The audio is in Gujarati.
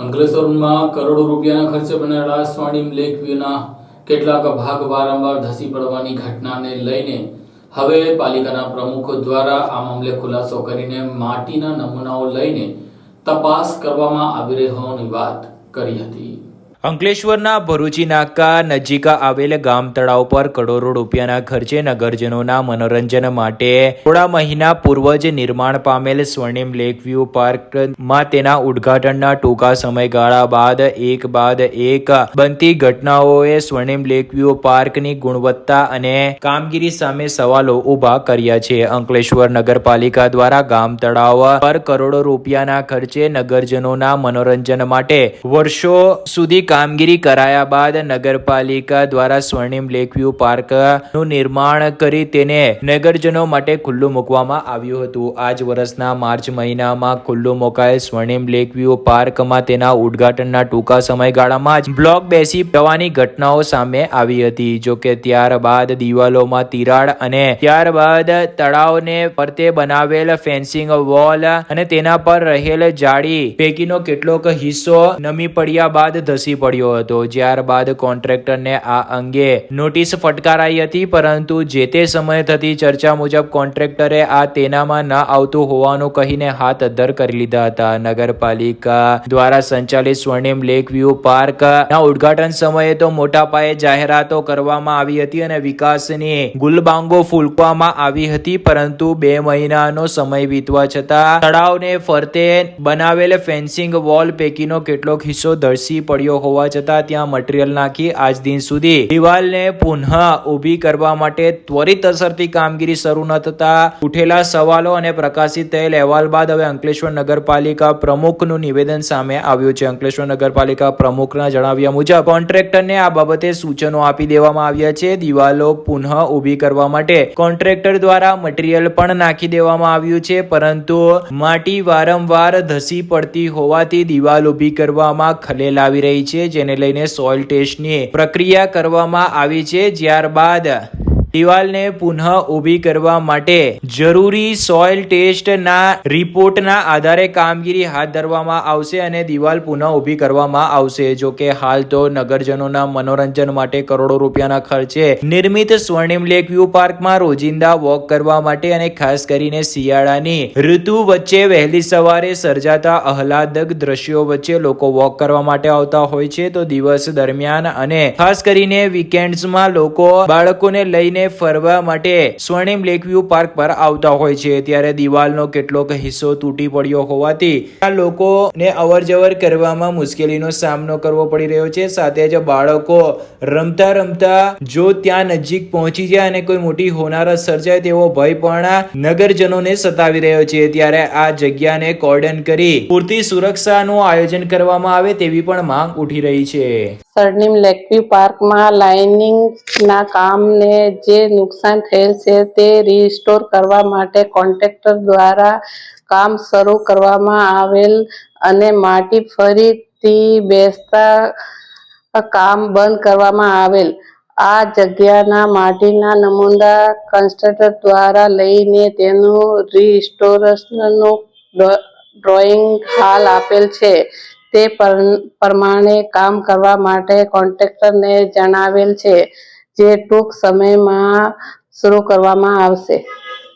અંકલેશ્વરમાં કરોડો રૂપિયાના ખર્ચે બનેલા સ્વર્ણિમ લેક વ્યુના કેટલાક ભાગ વારંવાર ધસી પડવાની ઘટનાને લઈને હવે પાલિકાના પ્રમુખો દ્વારા આ મામલે ખુલાસો કરીને માટીના નમૂનાઓ લઈને તપાસ કરવામાં આવી રહી હોવાની વાત કરી હતી. અંકલેશ્વરના ભરૂચી નાકા નજીક આવેલ ગામ તળાવ પર કરોડો રૂપિયાના ખર્ચે નગરજનોના મનોરંજન માટે થોડા મહિના પૂર્વ જ નિર્માણ પામેલ સ્વર્ણિમ લેક વ્યૂ પાર્કમાં તેના ઉદ્ઘાટનના ટૂંકા સમયગાળા બાદ એક બાદ એક બનતી ઘટનાઓએ સ્વર્ણિમ લેક વ્યૂ પાર્કની ગુણવત્તા અને કામગીરી સામે સવાલો ઊભા કર્યા છે. અંકલેશ્વર નગરપાલિકા દ્વારા ગામ તળાવ પર કરોડો રૂપિયાના ખર્ચે નગરજનોના મનોરંજન માટે વર્ષો સુધી કામગીરી કરાયા બાદ નગરપાલિકા દ્વારા સ્વર્ણિમ લેકવ્યુ પાર્કનું નિર્માણ કરી તેને નગરજનો માટે ખુલ્લું મૂકવામાં આવ્યું હતું. આજ વર્ષના માર્ચ મહિનામાં ખુલ્લું મુકાયેલ સ્વર્ણિમ લેકવ્યુ પાર્કમાં તેના ઉદ્ઘાટનના ટૂંકા સમયગાળામાં જ બ્લોક બેસી જવાની ઘટનાઓ સામે આવી હતી. જોકે ત્યારબાદ દિવાલોમાં તિરાડ અને ત્યારબાદ તળાવને ફરતે બનાવેલ ફેન્સિંગ વોલ અને તેના પર રહેલ જાળી પૈકીનો કેટલોક હિસ્સો નમી પડ્યા બાદ ધસી પડ્યો હતો. ત્યારબાદ કોન્ટ્રાક્ટરને આ અંગે નોટિસ ફટકારાઈ હતી, પરંતુ જે તે સમયે થતી ચર્ચા મુજબ કોન્ટ્રાક્ટરે આ તેનામાં ન આવતું હોવાનું કહીને હાથ અદ્ધર કરી લીધા હતા. નગરપાલિકા દ્વારા સંચાલિત સ્વર્ણિમ લેક વ્યૂ પાર્ક ના ઉદઘાટન સમયે તો મોટા પાયે જાહેરાતો કરવામાં આવી હતી અને વિકાસની ગુલબાંગો ફૂલકવામાં આવી હતી, પરંતુ બે મહિનાનો સમય વીતવા છતાં તળાવને ફરતે બનાવેલ ફેન્સિંગ વોલ પૈકીનો કેટલોક હિસ્સો ધસી પડ્યો હોવા છતાં ત્યાં મટીરિયલ નાખી આજ દિન સુધી દિવાલને પુનઃ ઊભી કરવા માટે ત્વરિત અસરથી કામગીરી શરૂ ન થતા ઉઠેલા સવાલો અને પ્રકાશિત થયેલ અહેવાલ બાદ હવે અંકલેશ્વર નગરપાલિકા પ્રમુખનું નિવેદન સામે આવ્યું છે. અંકલેશ્વર નગરપાલિકા પ્રમુખના જણાવ્યા મુજબ, કોન્ટ્રાક્ટરને આ બાબતે સૂચનો આપી દેવામાં આવ્યા છે. દિવાલો પુનઃ ઊભી કરવા માટે કોન્ટ્રાક્ટર દ્વારા મટીરિયલ પણ નાખી દેવામાં આવ્યું છે, પરંતુ માટી વારંવાર ધસી પડતી હોવાથી દિવાલ ઊભી કરવામાં ખલેલ આવી રહી છે. જેને લઈને સોઇલ ટેસ્ટની પ્રક્રિયા કરવામાં આવી છે. ત્યારબાદ દિવાલને પુનઃ ઊભી કરવા માટે જરૂરી સોઇલ ટેસ્ટના રિપોર્ટના આધારે કામગીરી હાથ ધરવામાં આવશે અને દિવાલ પુનઃ ઊભી કરવામાં આવશે. જો કે હાલ તો નગરજનોના મનોરંજન માટે કરોડો રૂપિયાના ખર્ચે નિર્મિત સ્વર્ણિમ લેક વ્યૂ પાર્કમાં રોજિંદા વોક કરવા માટે અને ખાસ કરીને શિયાળાની ઋતુ વચ્ચે વહેલી સવારે સર્જાતા આહલાદક દ્રશ્યો વચ્ચે લોકો વોક કરવા માટે આવતા હોય છે. તો દિવસ દરમિયાન અને ખાસ કરીને વીકેન્ડ્સમાં લોકો બાળકોને લઈને ફરવા માટે સ્વર્ણિમ લેકવ્યુ પાર્ક પર આવતા હોય છે. ત્યારે દિવાલનો કેટલોક હિસ્સો તૂટી પડ્યો હોવાથી આ લોકોને અવર જવર કરવામાં મુશ્કેલીનો સામનો કરવો પડી રહ્યો છે. સાથે જ બાળકો રમતા રમતા જો ત્યાં નજીક પહોંચી જાય અને કોઈ મોટી હોનારત સર્જાય તેવો ભય પણ નગરજનોને સતાવી રહ્યો છે. ત્યારે આ જગ્યાને કોર્ડન કરી પૂરતી સુરક્ષાનું આયોજન કરવામાં આવે તેવી પણ માંગ ઉઠી રહી છે. સ્વર્ણિમ લેકવ્યુ પાર્કમાં લાઇનિંગના કામને જે નુકસાન થયેલ છે તે રીસ્ટોર કરવા માટે કોન્ટ્રાક્ટર દ્વારા કામ શરૂ કરવામાં આવેલ અને માટી ફરીથી બેસતા કામ બંધ કરવામાં આવેલ. આ જગ્યાના માટીના નમૂના કન્સ્ટ્રક્ટર દ્વારા લઈને તેનું રીસ્ટોરેશનનું ડ્રોઈંગ હાલ આપેલ છે. તે પર- પ્રમાણે કામ કરવા માટે કોન્ટ્રાક્ટરને જણાવેલ છે, જે ટૂંક સમયમાં શરૂ કરવામાં આવશે.